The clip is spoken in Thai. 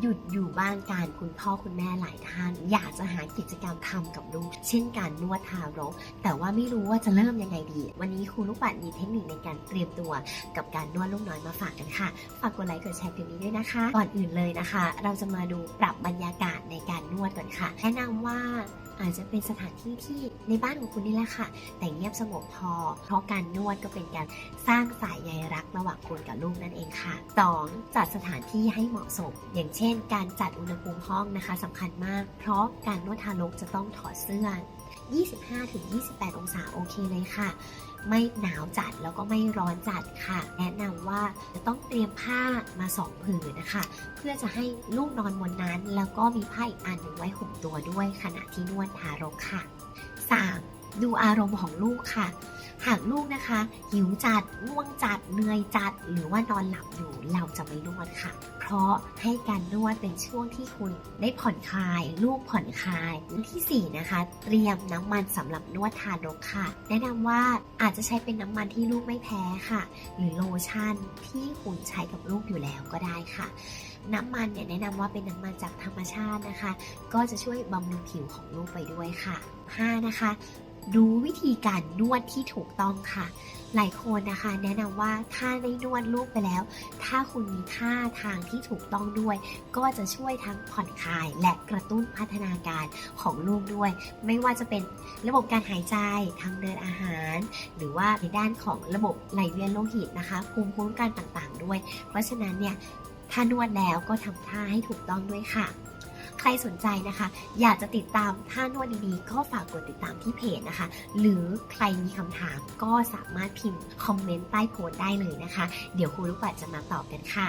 หยุดอยู่บ้านการคุณพ่อคุณแม่หลายท่าน อยากจะหากิจกรรมทำกับลูก เช่นการนวดทารก แต่ว่าไม่รู้ว่าจะเริ่มยังไงดี วันนี้ครูลูกปัดมีเทคนิคในการเตรียมตัวกับการนวดลูกน้อยมาฝากกันค่ะ ฝากกดไลค์กดแชร์คลิปนี้ด้วยนะคะ ก่อนอื่นเลยนะคะ เราจะมาดูปรับบรรยากาศในการนวดก่อนค่ะ แนะนำว่าอาจจะเป็นสถานที่ที่ในบ้านของคุณนี่แหละค่ะ แต่เงียบสงบพอ เพราะการนวดก็เป็นการสร้างสายใย ระหว่างคุณกับลูกนั่นเองค่ะ 2. จัดสถานที่ให้เหมาะสม อย่างเช่น การจัดอุณหภูมิห้องนะคะสำคัญมาก เพราะการนวดทารกจะต้องถอดเสื้อ 25-28 องศาโอเคเลยค่ะไม่หนาวจัดแล้วก็ไม่ร้อนจัดค่ะ แนะนำว่าจะต้องเตรียมผ้ามาสองผืนนะคะ เพื่อจะให้ลูกนอนบนนั้น แล้วก็มีผ้าอีกอันหนึ่งไว้ห่มตัวด้วยขณะที่นวดทารกค่ะ 3. ดูอารมณ์ของลูกค่ะ หากลูกนะคะหิวจัดง่วงจัดเหนื่อยจัด หรือว่านอนหลับอยู่เราจะไม่นวดค่ะ เพราะให้การนวดเป็นช่วงที่คุณได้ผ่อนคลาย ลูกผ่อนคลายที่4นะคะ เตรียมน้ำมันสำหรับนวดทารกค่ะ แนะนำว่าอาจจะใช้เป็นน้ำมันที่ลูกไม่แพ้ค่ะ หรือโลชั่นที่คุณใช้กับลูกอยู่แล้วก็ได้ค่ะน้ำมันเนี่ยแนะนำว่าเป็นน้ำมันจากธรรมชาตินะคะ ก็จะช่วยบำรุงผิวของลูกไปด้วยค่ะ 5. นะคะ รู้วิธีการนวดที่ถูกต้องค่ะ หลายคนนะคะ แนะนำว่าถ้าได้นวดลูกไปแล้ว ถ้าคุณมีท่าทางที่ถูกต้องด้วย ก็จะช่วยทั้งผ่อนคลายและกระตุ้นพัฒนาการของลูกด้วย ไม่ว่าจะเป็นระบบการหายใจทางเดินอาหาร หรือว่าในด้านของระบบไหลเวียนโลหิตนะคะภูมิคุ้มกันต่างๆ ด้วย เพราะฉะนั้นเนี่ยถ้านวดแล้วก็ทำท่าให้ถูกต้องด้วยค่ะ ใครสนใจนะคะ อยากจะติดตามท่านวดดีๆก็ฝากกดติดตามที่เพจนะคะ หรือใครมีคำถามก็สามารถพิมพ์คอมเมนต์ใต้โพสต์ได้เลยนะคะ เดี๋ยวครูลูกปัดจะมาตอบกันค่ะ